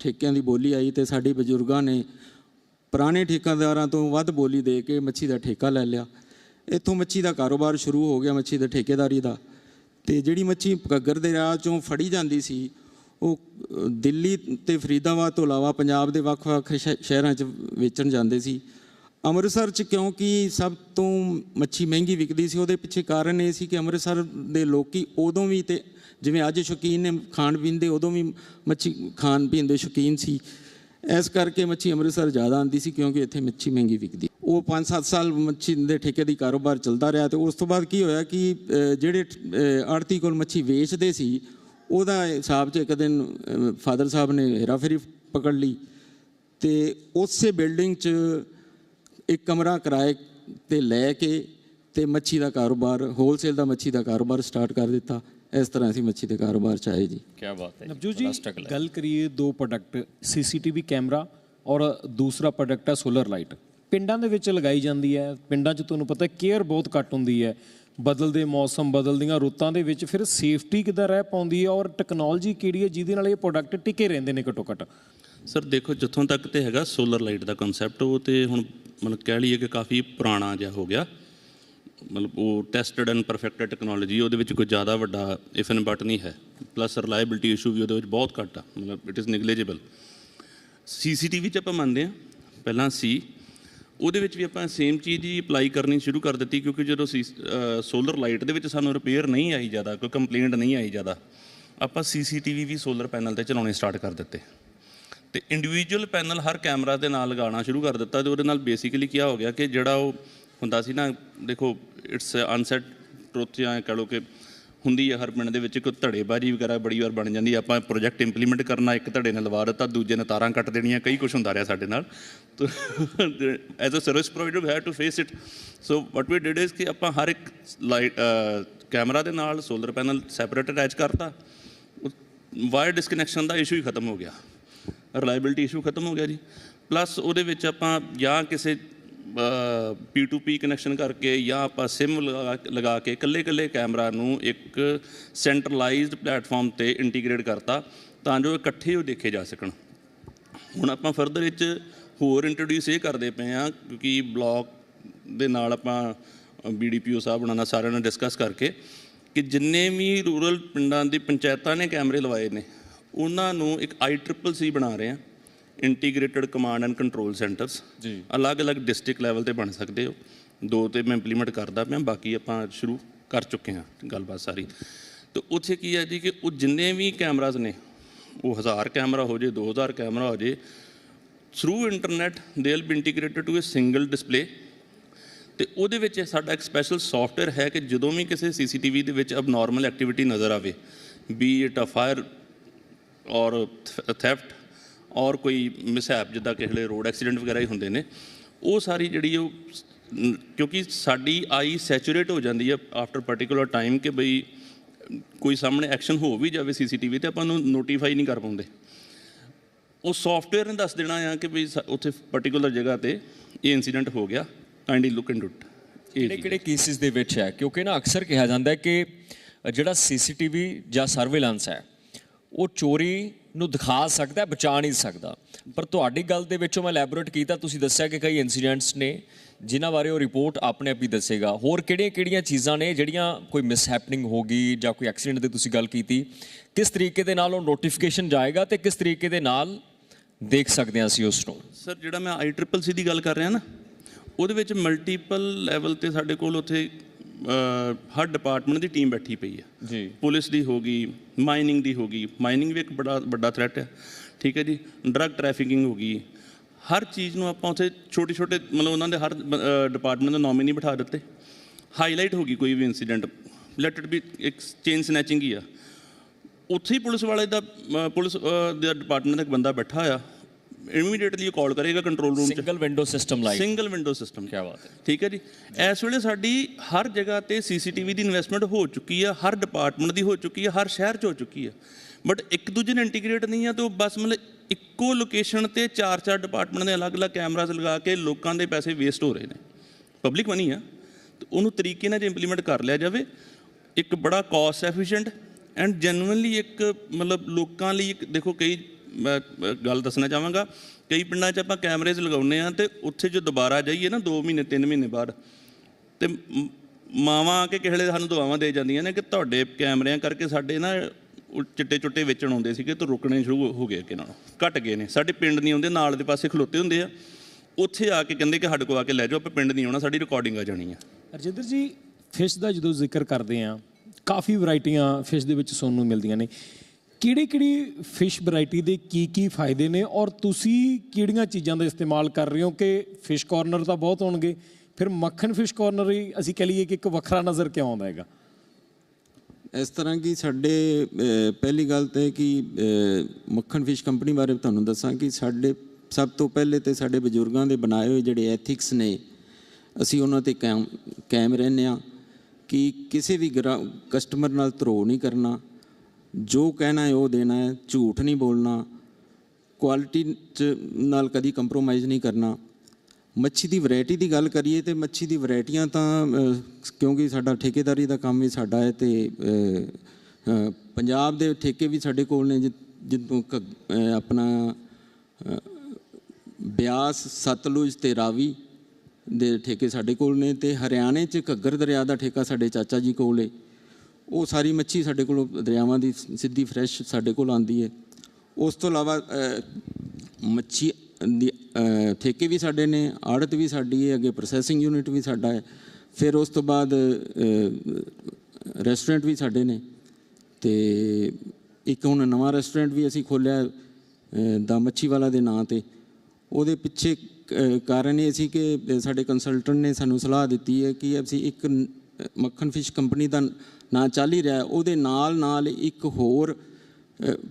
ਠੇਕਿਆਂ ਦੀ ਬੋਲੀ ਆਈ ਤੇ ਸਾਡੇ ਬਜ਼ੁਰਗਾਂ ਨੇ ਪੁਰਾਣੇ ਠੇਕੇਦਾਰਾਂ ਤੋਂ ਵੱਧ ਬੋਲੀ ਦੇ ਕੇ ਮੱਛੀ ਦਾ ਠੇਕਾ ਲੈ ਲਿਆ। ਇੱਥੋਂ ਮੱਛੀ ਦਾ ਕਾਰੋਬਾਰ ਸ਼ੁਰੂ ਹੋ ਗਿਆ ਮੱਛੀ ਦੇ ਠੇਕੇਦਾਰੀ ਦਾ। ਤੇ ਜਿਹੜੀ ਮੱਛੀ ਘੱਗਰ ਦੇ ਰਾਹ ਚੋਂ ਫੜੀ ਜਾਂਦੀ ਸੀ ਉਹ ਦਿੱਲੀ ਤੇ ਫਰੀਦਾਬਾਦ ਤੋਂ ਇਲਾਵਾ ਪੰਜਾਬ ਦੇ ਵੱਖ-ਵੱਖ ਸ਼ਹਿ- ਸ਼ਹਿਰਾਂ 'ਚ ਵੇਚਣ ਜਾਂਦੇ ਸੀ। ਅੰਮ੍ਰਿਤਸਰ 'ਚ ਕਿਉਂਕਿ ਸਭ ਤੋਂ ਮੱਛੀ ਮਹਿੰਗੀ ਵਿਕਦੀ ਸੀ, ਉਹਦੇ ਪਿੱਛੇ ਕਾਰਨ ਇਹ ਸੀ ਕਿ ਅੰਮ੍ਰਿਤਸਰ ਦੇ ਲੋਕੀ ਉਦੋਂ ਵੀ ਤੇ ਜਿਵੇਂ ਅੱਜ ਸ਼ੌਕੀਨ ਨੇ ਖਾਣ ਪੀਣ ਦੇ, ਉਦੋਂ ਵੀ ਮੱਛੀ ਖਾਣ ਪੀਣ ਦੇ ਸ਼ੌਕੀਨ ਸੀ। ਇਸ ਕਰਕੇ ਮੱਛੀ ਅੰਮ੍ਰਿਤਸਰ ਜ਼ਿਆਦਾ ਆਉਂਦੀ ਸੀ ਕਿਉਂਕਿ ਇੱਥੇ ਮੱਛੀ ਮਹਿੰਗੀ ਵਿਕਦੀ। ਉਹ 5-7 ਸਾਲ ਮੱਛੀ ਦੇ ਠੇਕੇ ਦੀ ਕਾਰੋਬਾਰ ਚੱਲਦਾ ਰਿਹਾ ਤੇ ਉਸ ਤੋਂ ਬਾਅਦ ਕੀ ਹੋਇਆ ਕਿ ਜਿਹੜੇ ਆੜਤੀ ਕੋਲ ਮੱਛੀ ਵੇਚਦੇ ਸੀ ਉਹਦਾ ਹਿਸਾਬ 'ਚ ਇੱਕ ਦਿਨ ਫਾਦਰ ਸਾਹਿਬ ਨੇ ਹੇਰਾਫੇਰੀ ਪਕੜ ਲਈ ਤੇ ਉਸੇ ਬਿਲਡਿੰਗ 'ਚ ਇੱਕ ਕਮਰਾ ਕਿਰਾਏ ਤੇ ਲੈ ਕੇ ਤੇ ਮੱਛੀ ਦਾ ਕਾਰੋਬਾਰ ਹੋਲਸੇਲ ਦਾ ਮੱਛੀ ਦਾ ਕਾਰੋਬਾਰ ਸਟਾਰਟ ਕਰ ਦਿੱਤਾ। ਇਸ ਤਰ੍ਹਾਂ ਅਸੀਂ ਮੱਛੀ ਦੇ ਕਾਰੋਬਾਰ 'ਚ ਆਏ ਜੀ। ਕੀ ਬਾਤ ਹੈ ਨਵਜੋਤ ਜੀ। ਗੱਲ ਕਰੀਏ ਦੋ ਪ੍ਰੋਡਕਟ ਸੀਸੀਟੀਵੀ ਕੈਮਰਾ ਔਰ ਦੂਸਰਾ ਪ੍ਰੋਡਕਟ ਹੈ ਸੋਲਰ ਲਾਈਟ ਪਿੰਡਾਂ ਦੇ ਵਿੱਚ ਲਗਾਈ ਜਾਂਦੀ ਹੈ ਪਿੰਡਾਂ 'ਚ ਤੁਹਾਨੂੰ ਪਤਾ ਕੇਅਰ ਬਹੁਤ ਘੱਟ ਹੁੰਦੀ ਹੈ। ਬਦਲਦੇ ਮੌਸਮ, ਬਦਲਦੀਆਂ ਰੁੱਤਾਂ ਦੇ ਵਿੱਚ ਫਿਰ ਸੇਫਟੀ ਕਿੱਦਾਂ ਰਹਿ ਪਾਉਂਦੀ ਹੈ ਔਰ ਟੈਕਨੋਲੋਜੀ ਕਿਹੜੀ ਹੈ ਜਿਹਦੇ ਨਾਲ ਇਹ ਪ੍ਰੋਡਕਟ ਟਿਕੇ ਰਹਿੰਦੇ ਨੇ ਘੱਟੋ ਘੱਟ? ਸਰ ਦੇਖੋ, ਜਿੱਥੋਂ ਤੱਕ ਤੇ ਹੈਗਾ ਸੋਲਰ ਲਾਈਟ ਦਾ ਕਨਸੈਪਟ ਉਹ ਤੇ ਹੁਣ ਮਤਲਬ ਕਹਿ ਲਈਏ ਕਿ ਕਾਫੀ ਪੁਰਾਣਾ ਜਿਹਾ ਹੋ ਗਿਆ। ਮਤਲਬ ਉਹ ਟੈਸਟਡ ਐਂਡ ਪਰਫੈਕਟਡ ਟੈਕਨੋਲੋਜੀ ਉਹਦੇ ਵਿੱਚ ਕੋਈ ਜ਼ਿਆਦਾ ਵੱਡਾ ਇਫ ਐਂਡ ਬਟ ਨਹੀਂ ਹੈ। ਪਲੱਸ ਰਿਲਾਇਬਿਲਟੀ ਇਸ਼ੂ ਵੀ ਉਹਦੇ ਵਿੱਚ ਬਹੁਤ ਘੱਟ ਆ। ਮਤਲਬ ਇਟ ਇਜ਼ ਨੈਗਲੀਜੀਬਲ ਸੀਸੀਟੀਵੀ 'ਚ ਆਪਾਂ ਮੰਨਦੇ ਆ ਪਹਿਲਾਂ ਸੀ ਉਹਦੇ ਵਿੱਚ ਵੀ ਆਪਾਂ ਸੇਮ ਚੀਜ਼ ਹੀ ਅਪਲਾਈ ਕਰਨੀ ਸ਼ੁਰੂ ਕਰ ਦਿੱਤੀ ਕਿਉਂਕਿ ਜਦੋਂ ਸੋਲਰ ਲਾਈਟ ਦੇ ਵਿੱਚ ਸਾਨੂੰ ਰਿਪੇਅਰ ਨਹੀਂ ਆਈ ਜ਼ਿਆਦਾ, ਕੋਈ ਕੰਪਲੇਂਟ ਨਹੀਂ ਆਈ ਜ਼ਿਆਦਾ, ਆਪਾਂ ਸੀਸੀਟੀਵੀ ਵੀ ਸੋਲਰ ਪੈਨਲ ਤੇ ਚਲਾਉਣੇ ਸਟਾਰਟ ਕਰ ਦਿੱਤੇ। ਤੇ ਇੰਡੀਵਿਜੂਅਲ ਪੈਨਲ ਹਰ ਕੈਮਰਾ ਦੇ ਨਾਲ ਲਗਾਉਣਾ ਸ਼ੁਰੂ ਕਰ ਦਿੱਤਾ ਤੇ ਉਹਦੇ ਨਾਲ ਬੇਸਿਕਲੀ ਕੀ ਹੋ ਗਿਆ ਕਿ ਜਿਹੜਾ ਉਹ ਹੁੰਦਾ ਸੀ ਨਾ, ਦੇਖੋ ਇਟਸ ਅਨਸੈਟ ਟਰੁੱਥ ਜਾਂ ਕਹ ਲਓ ਕਿ ਹੁੰਦੀ ਹੈ ਹਰ ਪਿੰਡ ਦੇ ਵਿੱਚ ਕੋਈ ਧੜੇਬਾਜ਼ੀ ਵਗੈਰਾ ਬੜੀ ਵਾਰ ਬਣ ਜਾਂਦੀ ਹੈ। ਆਪਾਂ ਪ੍ਰੋਜੈਕਟ ਇੰਪਲੀਮੈਂਟ ਕਰਨਾ, ਇੱਕ ਧੜੇ ਨਾਲ ਲਵਾ ਦਿੱਤਾ, ਦੂਜੇ ਨੇ ਤਾਰਾਂ ਕੱਟ ਦੇਣੀਆਂ, ਕਈ ਕੁਝ ਹੁੰਦਾ ਰਿਹਾ ਸਾਡੇ ਨਾਲ। As a service provider we have to face it so what we did is ਕਿ ਆਪਾਂ ਹਰ ਇੱਕ ਲਾਈਟ ਕੈਮਰਾ ਦੇ ਨਾਲ ਸੋਲਰ ਪੈਨਲ ਸੈਪਰੇਟ ਅਟੈਚ ਕਰਤਾ। ਵਾਇਰ ਡਿਸਕਨੈਕਸ਼ਨ ਦਾ ਇਸ਼ੂ ਹੀ ਖਤਮ ਹੋ ਗਿਆ। ਰਿਲਾਇਬਿਲਟੀ ਇਸ਼ੂ ਖਤਮ ਹੋ ਗਿਆ ਜੀ। ਪਲੱਸ ਉਹਦੇ ਵਿੱਚ ਆਪਾਂ ਜਾਂ ਕਿਸੇ P2P ਕਨੈਕਸ਼ਨ ਕਰਕੇ ਜਾਂ ਆਪਾਂ SIM ਲਗਾ ਲਗਾ ਕੇ ਇਕੱਲੇ ਇਕੱਲੇ ਕੈਮਰਾ ਨੂੰ ਇੱਕ ਸੈਂਟਰਲਾਈਜ਼ਡ ਪਲੇਟਫਾਰਮ ਤੇ ਇੰਟੀਗ੍ਰੇਟ ਕਰਤਾ ਤਾਂ ਜੋ ਇਕੱਠੇ ਉਹ ਦੇਖੇ ਜਾ ਸਕਣ। ਹੁਣ ਆਪਾਂ ਫਰਦਰ ਵਿੱਚ ਹੋਰ ਇੰਟਰੋਡਿਊਸ ਇਹ ਕਰਦੇ ਪਏ ਆ ਕਿਉਂਕਿ ਬਲਾਕ ਦੇ ਨਾਲ ਆਪਾਂ ਬੀਡੀਪੀਓ ਸਾਹਿਬ ਉਹਨਾਂ ਨਾਲ ਸਾਰਿਆਂ ਨਾਲ ਡਿਸਕਸ ਕਰਕੇ ਕਿ ਜਿੰਨੇ ਵੀ ਰੂਰਲ ਪਿੰਡਾਂ ਦੀ ਪੰਚਾਇਤਾਂ ਨੇ ਕੈਮਰੇ ਲਵਾਏ ਨੇ, ਉਹਨਾਂ ਨੂੰ ਇੱਕ ਆਈ ਟ੍ਰਿਪਲ ਸੀ ਬਣਾ ਰਹੇ ਆ integrated command and control centres ਜੀ। ਅਲੱਗ-ਅਲੱਗ ਡਿਸਟ੍ਰਿਕਟ ਲੈਵਲ ਤੇ ਬਣ ਸਕਦੇ ਹੋ। ਦੋ ਤੇ ਮੈਂ ਇੰਪਲੀਮੈਂਟ ਕਰਦਾ ਪਿਆ ਬਾਕੀ ਆਪਾਂ ਸ਼ੁਰੂ ਕਰ ਚੁੱਕੇ ਹਾਂ ਗੱਲਬਾਤ ਸਾਰੀ। ਤੇ ਉੱਥੇ ਕੀ ਹੈ ਜੀ ਕਿ ਉਹ ਜਿੰਨੇ ਵੀ ਕੈਮਰਾਜ਼ ਨੇ ਉਹ 1000 ਕੈਮਰਾ ਹੋ ਜੇ 2000 ਕੈਮਰਾ ਹੋ ਜੇ ਥਰੂ ਇੰਟਰਨੈਟ ਦੇ will be integrated to a single display ਤੇ ਉਹਦੇ ਵਿੱਚ ਸਾਡਾ ਇੱਕ ਸਪੈਸ਼ਲ ਸੌਫਟਵੇਅਰ ਹੈ ਕਿ ਜਦੋਂ ਵੀ ਕਿਸੇ ਸੀਸੀਟੀਵੀ ਦੇ ਵਿੱਚ ਅਬਨੋਰਮਲ ਐਕਟੀਵਿਟੀ ਨਜ਼ਰ ਆਵੇ be it a fire or theft or ਕੋਈ ਮਿਸਹੈਪ ਜਿੱਦਾਂ ਕਿਸੇ ਵੇਲੇ ਰੋਡ ਐਕਸੀਡੈਂਟ ਵਗੈਰਾ ਹੀ ਹੁੰਦੇ ਨੇ ਉਹ ਸਾਰੀ ਜਿਹੜੀ ਉਹ ਕਿਉਂਕਿ ਸਾਡੀ ਆਈ ਸੈਚੂਰੇਟ ਹੋ ਜਾਂਦੀ ਹੈ ਆਫਟਰ ਪਾਰਟਿਕੂਲਰ ਟਾਈਮ ਕਿ ਬਈ ਕੋਈ ਸਾਹਮਣੇ ਐਕਸ਼ਨ ਹੋ ਵੀ ਜਾਵੇ ਸੀਸੀਟੀਵੀ ਤੇ ਆਪਾਂ ਨੂੰ ਨੋਟੀਫਾਈ ਨਹੀਂ ਕਰ ਪਾਉਂਦੇ। ਉਹ ਸੌਫਟਵੇਅਰ ਨੇ ਦੱਸ ਦੇਣਾ ਆ ਕਿ ਵੀ ਉੱਥੇ ਪਾਰਟਿਕੂਲਰ ਜਗ੍ਹਾ ਤੇ ਇਹ ਇਨਸੀਡੈਂਟ ਹੋ ਗਿਆ ਕਾਈਂਡਲੀ ਲੁੱਕ ਇਨਟੂ ਇਟ ਕਿਹੜੇ ਕਿਹੜੇ ਕੇਸਿਸ ਦੇ ਵਿੱਚ ਹੈ? ਕਿਉਂਕਿ ਨਾ ਅਕਸਰ ਕਿਹਾ ਜਾਂਦਾ ਹੈ ਕਿ ਜਿਹੜਾ ਸੀਸੀਟੀਵੀ ਜਾਂ ਸਰਵੇਲੈਂਸ ਹੈ ਉਹ ਚੋਰੀ ਨੂੰ ਦਿਖਾ ਸਕਦਾ ਹੈ ਬਚਾ ਨਹੀਂ ਸਕਦਾ। ਪਰ ਤੁਹਾਡੀ ਗੱਲ ਦੇ ਵਿੱਚੋਂ ਮੈਂ ਲੈਬੋਰੇਟ ਕੀਤਾ, ਤੁਸੀਂ ਦੱਸਿਆ ਕਿ ਕਈ ਇਨਸੀਡੈਂਟਸ ਨੇ, ਜਿਨ੍ਹਾਂ ਬਾਰੇ ਉਹ ਰਿਪੋਰਟ ਆਪਣੇ ਆਪ ਹੀ ਦੱਸੇਗਾ। ਹੋਰ ਕਿਹੜੀਆਂ-ਕਿਹੜੀਆਂ ਚੀਜ਼ਾਂ ਨੇ ਜਿਹੜੀਆਂ ਕੋਈ ਮਿਸਹੈਪਨਿੰਗ ਹੋ ਗਈ ਜਾਂ ਕੋਈ ਐਕਸੀਡੈਂਟ ਦੀ ਤੁਸੀਂ ਗੱਲ ਕੀਤੀ, ਕਿਸ ਤਰੀਕੇ ਦੇ ਨਾਲ ਉਹ ਨੋਟੀਫਿਕੇਸ਼ਨ ਜਾਏਗਾ ਤੇ ਕਿਸ ਤਰੀਕੇ ਦੇ ਨਾਲ ਦੇਖ ਸਕਦੇ ਹਾਂ ਅਸੀਂ ਉਸ ਨੂੰ ਸਰ ਜਿਹੜਾ ਮੈਂ ਆਈ ਟ੍ਰਿਪਲ ਸੀ ਦੀ ਗੱਲ ਕਰ ਰਿਹਾ ਨਾ, ਉਹਦੇ ਵਿੱਚ ਮਲਟੀਪਲ ਲੈਵਲ ਤੇ ਸਾਡੇ ਕੋਲ ਉੱਥੇ ਹਰ ਡਿਪਾਰਟਮੈਂਟ ਦੀ ਟੀਮ ਬੈਠੀ ਪਈ ਹੈ। ਜੀ। ਪੁਲਿਸ ਦੀ ਹੋ ਗਈ ਮਾਈਨਿੰਗ ਦੀ ਹੋ ਗਈ। ਮਾਈਨਿੰਗ ਵੀ ਇੱਕ ਬੜਾ ਵੱਡਾ ਥ੍ਰੈਟ ਹੈ। ਠੀਕ ਹੈ ਜੀ? ਡਰੱਗ ਟ੍ਰੈਫਿਕਿੰਗ ਹੋ ਗਈ। ਹਰ ਚੀਜ਼ ਨੂੰ ਆਪਾਂ ਉੱਥੇ ਛੋਟੇ ਛੋਟੇ ਮਤਲਬ ਉਹਨਾਂ ਦੇ ਹਰ ਡਿਪਾਰਟਮੈਂਟ ਦੇ ਨੋਮੀਨੀ ਬਿਠਾ ਦਿੱਤੇ। ਹਾਈਲਾਈਟ ਹੋ ਗਈ ਕੋਈ ਵੀ ਇਨਸੀਡੈਂਟ ਲੈਟ ਇਟ ਬੀ ਇੱਕ ਚੇਨ ਸਨੈਚਿੰਗ ਹੀ ਆ। ਉੱਥੇ ਹੀ ਪੁਲਿਸ ਵਾਲੇ ਦਾ ਪੁਲਿਸ ਦਾ ਡਿਪਾਰਟਮੈਂਟ ਦਾ ਇੱਕ ਬੰਦਾ ਬੈਠਾ ਆ ਇਮੀਡੀਏਟਲੀ ਕਾਲ ਕਰੇਗਾ ਕੰਟਰੋਲ ਰੂਮ 'ਚ। Single window system like single window system ਕਿਆ ਬਾਤ ਹੈ। ਠੀਕ ਹੈ ਜੀ? ਇਸ ਵੇਲੇ ਸਾਡੀ ਹਰ ਜਗ੍ਹਾ ਤੇ ਸੀਸੀਟੀਵੀ ਦੀ ਇਨਵੈਸਟਮੈਂਟ ਹੋ ਚੁੱਕੀ ਹੈ ਹਰ ਡਿਪਾਰਟਮੈਂਟ ਦੀ ਹੋ ਚੁੱਕੀ ਹੈ ਹਰ ਸ਼ਹਿਰ 'ਚ ਹੋ ਚੁੱਕੀ ਹੈ। ਬਟ ਇੱਕ ਦੂਜੇ ਨਾਲ ਇੰਟੀਗ੍ਰੇਟ ਨਹੀਂ ਆ ਤੇ ਉਹ ਬਸ ਮਤਲਬ ਇੱਕੋ ਲੋਕੇਸ਼ਨ ਤੇ ਚਾਰ ਚਾਰ ਡਿਪਾਰਟਮੈਂਟ ਦੇ ਅਲੱਗ-ਅਲੱਗ ਕੈਮਰਾਜ਼ ਲਗਾ ਕੇ ਲੋਕਾਂ ਦੇ ਪੈਸੇ ਵੇਸਟ ਹੋ ਰਹੇ ਨੇ। ਪਬਲਿਕ ਮਨੀ ਆ ਤੇ ਉਹਨੂੰ ਤਰੀਕੇ ਨਾਲ ਜੇ ਇੰਪਲੀਮੈਂਟ ਕਰ ਲਿਆ ਜਾਵੇ ਇੱਕ ਬੜਾ ਕਾਸਟ ਐਫੀਸ਼ੀਐਂਟ ਐਂਡ ਜੈਨੂਇਨਲੀ ਇੱਕ ਮਤਲਬ ਲੋਕਾਂ ਲਈ ਇੱਕ ਦੇਖੋ ਕਈ ਮੈਂ ਗੱਲ ਦੱਸਣਾ ਚਾਹਾਂਗਾ। ਕਈ ਪਿੰਡਾਂ 'ਚ ਆਪਾਂ ਕੈਮਰੇਜ਼ ਲਗਾਉਂਦੇ ਆ ਤੇ ਉੱਥੇ ਜੋ ਦੁਬਾਰਾ ਜਾਈਏ ਨਾ 2 ਮਹੀਨੇ 3 ਮਹੀਨੇ ਬਾਅਦ, ਤੇ ਮਾਵਾਂ ਆ ਕੇ ਕਿਸੇ ਵੇਲੇ ਸਾਨੂੰ ਦੁਆਵਾਂ ਦੇ ਜਾਂਦੀਆਂ ਨੇ ਕਿ ਤੁਹਾਡੇ ਕੈਮਰਿਆਂ ਕਰਕੇ ਸਾਡੇ ਨਾ ਉਹ ਚਿੱਟੇ ਚੁੱਟੇ ਵੇਚਣ ਆਉਂਦੇ ਸੀਗੇ ਤਾਂ ਰੁਕਣੇ ਸ਼ੁਰੂ ਹੋ ਗਏ ਕਿ ਨਾਲੋਂ, ਘਟ ਗਏ ਨੇ। ਸਾਡੇ ਪਿੰਡ ਨਹੀਂ ਆਉਂਦੇ, ਨਾਲ ਦੇ ਪਾਸੇ ਖਲੋਤੇ ਹੁੰਦੇ ਆ। ਉੱਥੇ ਆ ਕੇ ਕਹਿੰਦੇ ਕਿ ਸਾਡੇ ਕੋ ਆ ਕੇ ਲੈ ਜਾਓ, ਆਪਾਂ ਪਿੰਡ ਨਹੀਂ ਆਉਣਾ, ਸਾਡੀ ਰਿਕਾਰਡਿੰਗ ਆ ਜਾਣੀ ਆ। ਰਜਿੰਦਰ ਜੀ, ਫਿਸ਼ ਦਾ ਜਦੋਂ ਜ਼ਿਕਰ ਕਰਦੇ ਆ ਕਾਫੀ ਵੈਰਾਈਟੀਆਂ ਫਿਸ਼ ਦੇ ਵਿੱਚ ਸੁਣਨ ਨੂੰ ਮਿਲਦੀਆਂ ਨੇ। ਕਿਹੜੀ ਕਿਹੜੀ ਫਿਸ਼ ਵੈਰਾਈਟੀ ਦੇ ਕੀ ਕੀ ਫਾਇਦੇ ਨੇ? ਔਰ ਤੁਸੀਂ ਕਿਹੜੀਆਂ ਚੀਜ਼ਾਂ ਦਾ ਇਸਤੇਮਾਲ ਕਰ ਰਹੇ ਹੋ ਕਿ ਫਿਸ਼ ਕਾਰਨਰ ਤਾਂ ਬਹੁਤ ਹੋਣਗੇ, ਫਿਰ ਮੱਖਣ ਫਿਸ਼ ਕਾਰਨਰ ਹੀ ਅਸੀਂ ਕਹ ਲਈਏ ਕਿ ਇੱਕ ਵੱਖਰਾ ਨਜ਼ਰ ਕਿਉਂ ਆਉਂਦਾ ਹੈਗਾ? ਇਸ ਤਰ੍ਹਾਂ ਕਿ ਸਾਡੇ ਪਹਿਲੀ ਗੱਲ ਤੇ ਕਿ ਮੱਖਣ ਫਿਸ਼ ਕੰਪਨੀ ਬਾਰੇ ਤੁਹਾਨੂੰ ਦੱਸਾਂ ਕਿ ਸਾਡੇ ਸਭ ਤੋਂ ਪਹਿਲੇ ਤੇ ਸਾਡੇ ਬਜ਼ੁਰਗਾਂ ਦੇ ਬਣਾਏ ਹੋਏ ਜਿਹੜੇ ਐਥਿਕਸ ਨੇ, ਅਸੀਂ ਉਹਨਾਂ ਤੇ ਕਾਇਮ ਕਾਇਮ ਰਹਿੰਦੇ ਆ ਕਿ ਕਿਸੇ ਵੀ ਕਸਟਮਰ ਨਾਲ ਧਰੋ ਨਹੀਂ ਕਰਨਾ ਜੋ ਕਹਿਣਾ ਹੈ ਉਹ ਦੇਣਾ ਹੈ, ਝੂਠ ਨਹੀਂ ਬੋਲਣਾ ਕੁਆਲਿਟੀ ਚ ਨਾਲ ਕਦੀ ਕੰਪਰੋਮਾਈਜ਼ ਨਹੀਂ ਕਰਨਾ। ਮੱਛੀ ਦੀ ਵੈਰਾਈਟੀ ਦੀ ਗੱਲ ਕਰੀਏ ਤੇ ਮੱਛੀ ਦੀ ਵੈਰਾਈਟੀਆਂ ਤਾਂ ਕਿਉਂਕਿ ਸਾਡਾ ਠੇਕੇਦਾਰੀ ਦਾ ਕੰਮ ਵੀ ਸਾਡਾ ਹੈ ਤੇ ਪੰਜਾਬ ਦੇ ਠੇਕੇ ਵੀ ਸਾਡੇ ਕੋਲ ਨੇ, ਜਿ- ਜਿੱਦੋਂ ਕ- ਆਪਣਾ ਬਿਆਸ, ਸਤਲੁਜ ਤੇ ਰਾਵੀ ਦੇ ਠੇਕੇ ਸਾਡੇ ਕੋਲ ਨੇ ਤੇ ਹਰਿਆਣੇ 'ਚ ਘੱਗਰ ਦਰਿਆ ਦਾ ਠੇਕਾ ਸਾਡੇ ਚਾਚਾ ਜੀ ਕੋਲ ਏ। ਉਹ ਸਾਰੀ ਮੱਛੀ ਸਾਡੇ ਕੋਲ, ਦਰਿਆਵਾਂ ਦੀ ਸਿੱਧੀ ਫਰੈਸ਼ ਸਾਡੇ ਕੋਲ ਆਂਦੀ ਹੈ। ਉਸ ਤੋਂ ਇਲਾਵਾ ਮੱਛੀ ਦੀ ਠੇਕੇ ਵੀ ਸਾਡੇ ਨੇ, ਆੜਤ ਵੀ ਸਾਡੀ ਹੈ, ਅੱਗੇ ਪ੍ਰੋਸੈਸਿੰਗ ਯੂਨਿਟ ਵੀ ਸਾਡਾ ਹੈ। ਫਿਰ ਉਸ ਤੋਂ ਬਾਅਦ ਰੈਸਟੋਰੈਂਟ ਵੀ ਸਾਡੇ ਨੇ। ਤੇ ਇੱਕ ਹੁਣ ਨਵਾਂ ਰੈਸਟੋਰੈਂਟ ਵੀ ਅਸੀਂ ਖੋਲ੍ਹਿਆ ਦਾ ਮੱਛੀ ਵਾਲਾ ਦੇ ਨਾਂ ਤੇ। ਉਹਦੇ ਪਿੱਛੇ ਕਾਰਨ ਇਹ ਸੀ ਕਿ ਸਾਡੇ ਕੰਸਲਟੈਂਟ ਨੇ ਸਾਨੂੰ ਸਲਾਹ ਦਿੱਤੀ ਹੈ ਕਿ ਅਸੀਂ ਇੱਕ ਮੱਖਣ ਫਿਸ਼ ਕੰਪਨੀ ਦਾ ਨਾਂ ਚੱਲ ਹੀ ਰਿਹਾ। ਉਹਦੇ ਨਾਲ ਨਾਲ ਇੱਕ ਹੋਰ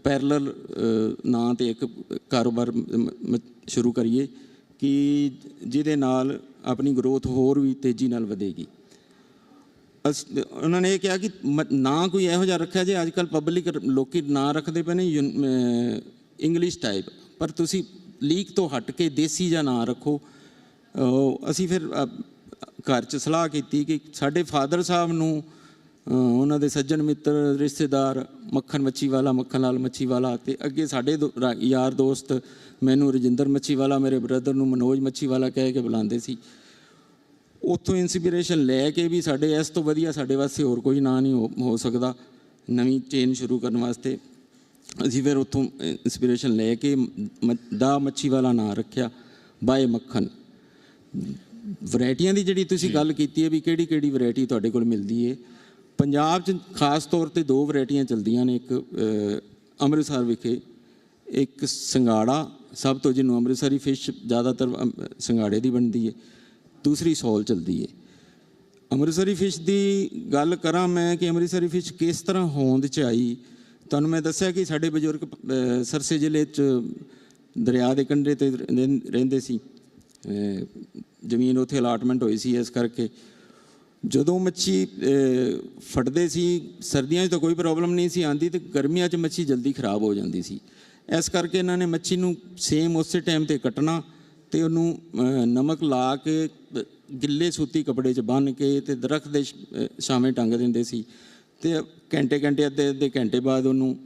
ਪੈਰਲਲ ਨਾਂ ਤੇ ਇੱਕ ਕਾਰੋਬਾਰ ਸ਼ੁਰੂ ਕਰੀਏ ਕਿ ਜਿਹਦੇ ਨਾਲ ਆਪਣੀ ਗਰੋਥ ਹੋਰ ਵੀ ਤੇਜ਼ੀ ਨਾਲ ਵਧੇਗੀ। ਅਸ, ਉਹਨਾਂ ਨੇ ਇਹ ਕਿਹਾ ਕਿ ਮ- ਨਾਂ ਕੋਈ ਇਹੋ ਜਿਹਾ ਰੱਖਿਆ ਜੇ ਅੱਜ ਕੱਲ ਪਬਲਿਕ ਲੋਕੀ ਨਾ ਰੱਖਦੇ ਪਏ ਨੇ ਇੰਗਲਿਸ਼ ਟਾਈਪ ਪਰ ਤੁਸੀਂ ਲੀਕ ਤੋਂ ਹਟ ਕੇ ਦੇਸੀ ਜਿਹਾ ਨਾਂ ਰੱਖੋ। ਅਸੀਂ ਫਿਰ ਘਰ 'ਚ ਸਲਾਹ ਕੀਤੀ ਕਿ ਸਾਡੇ ਫਾਦਰ ਸਾਹਿਬ ਨੂੰ ਉਹਨਾਂ ਦੇ ਸੱਜਣ ਮਿੱਤਰ, ਰਿਸ਼ਤੇਦਾਰ, ਮੱਖਣ ਮੱਛੀ ਵਾਲਾ ਮੱਖਣ ਲਾਲ ਮੱਛੀ ਵਾਲਾ ਤੇ ਅੱਗੇ ਸਾਡੇ ਦੋ- ਰਾ- ਯਾਰ ਦੋਸਤ ਮੈਨੂੰ ਰਜਿੰਦਰ ਮੱਛੀ ਵਾਲਾ ਮੇਰੇ ਬ੍ਰਦਰ ਨੂੰ ਮਨੋਜ ਮੱਛੀ ਵਾਲਾ ਕਹਿ ਕੇ ਬੁਲਾਉਂਦੇ ਸੀ। ਉੱਥੋਂ ਇਨਸਪੀਰੇਸ਼ਨ ਲੈ ਕੇ ਵੀ ਸਾਡੇ ਇਸ ਤੋਂ ਵਧੀਆ ਸਾਡੇ ਵਾਸਤੇ ਹੋਰ ਕੋਈ ਨਾਂ ਨਹੀਂ ਹੋ- ਹੋ ਸਕਦਾ। ਨਵੀਂ ਚੇਨ ਸ਼ੁਰੂ ਕਰਨ ਵਾਸਤੇ ਅਸੀਂ ਫਿਰ ਉੱਥੋਂ ਇਨਸਪੀਰੇਸ਼ਨ ਲੈ ਕੇ ਮ- ਦਾ ਮੱਛੀ ਵਾਲਾ ਨਾਂ ਰੱਖਿਆ, ਬਾਏ ਮੱਖਣ। ਵੈਰਾਈਟੀਆਂ ਦੀ ਜਿਹੜੀ ਤੁਸੀਂ ਗੱਲ ਕੀਤੀ ਹੈ ਵੀ ਕਿਹੜੀ ਕਿਹੜੀ ਵੈਰਾਈਟੀ ਤੁਹਾਡੇ ਕੋਲ ਮਿਲਦੀ ਹੈ। ਪੰਜਾਬ 'ਚ ਖਾਸ ਤੌਰ ਤੇ ਦੋ ਵੈਰਾਈਟੀਆਂ ਚੱਲਦੀਆਂ ਨੇ ਇੱਕ ਅੰਮ੍ਰਿਤਸਰ ਵਿਖੇ ਇੱਕ ਸੰਘਾੜਾ ਸਭ ਤੋਂ ਜਿਹਨੂੰ ਅੰਮ੍ਰਿਤਸਰੀ ਫਿਸ਼ ਜ਼ਿਆਦਾਤਰ ਸੰਘਾੜੇ ਦੀ ਬਣਦੀ ਹੈ ਦੂਸਰੀ ਸੌਲ ਚੱਲਦੀ ਹੈ। ਅੰਮ੍ਰਿਤਸਰੀ ਫਿਸ਼ ਦੀ ਗੱਲ ਕਰਾਂ ਮੈਂ ਕਿ ਅੰਮ੍ਰਿਤਸਰੀ ਫਿਸ਼ ਕਿਸ ਤਰ੍ਹਾਂ ਹੋਂਦ ਚ ਆਈ ਤੁਹਾਨੂੰ ਮੈਂ ਦੱਸਿਆ ਕਿ ਸਾਡੇ ਬਜ਼ੁਰਗ ਸਰਸੇ ਜ਼ਿਲ੍ਹੇ ਚ ਦਰਿਆ ਦੇ ਕੰਢੇ ਤੇ ਰਹਿੰ- ਰਹਿੰਦੇ ਸੀ। ਜ਼ਮੀਨ ਉੱਥੇ ਅਲਾਟਮੈਂਟ ਹੋਈ ਸੀ ਇਸ ਕਰਕੇ। ਜਦੋਂ ਮੱਛੀ ਫਟਦੇ ਸੀ, ਸਰਦੀਆਂ 'ਚ ਤਾਂ ਕੋਈ ਪ੍ਰੋਬਲਮ ਨਹੀਂ ਸੀ ਆਂਦੀ ਤੇ ਗਰਮੀਆਂ 'ਚ ਮੱਛੀ ਜਲਦੀ ਖਰਾਬ ਹੋ ਜਾਂਦੀ ਸੀ। ਇਸ ਕਰਕੇ ਇਹਨਾਂ ਨੇ ਮੱਛੀ ਨੂੰ ਸੇਮ ਉਸੇ ਟਾਈਮ ਤੇ ਕੱਟਣਾ ਤੇ ਉਹਨੂੰ ਨਮਕ ਲਾ ਕੇ, ਗਿੱਲੇ ਸੂਤੀ ਕਪੜੇ 'ਚ ਬੰਨ੍ਹ ਕੇ ਤੇ ਦਰਖਤ ਦੇ ਛਾਵੇਂ ਟੰਗ ਦਿੰਦੇ ਸੀ ਤੇ ਘੰਟੇ ਘੰਟੇ ਅੱਧੇ ਅੱਧੇ ਘੰਟੇ ਬਾਅਦ ਉਹਨੂੰ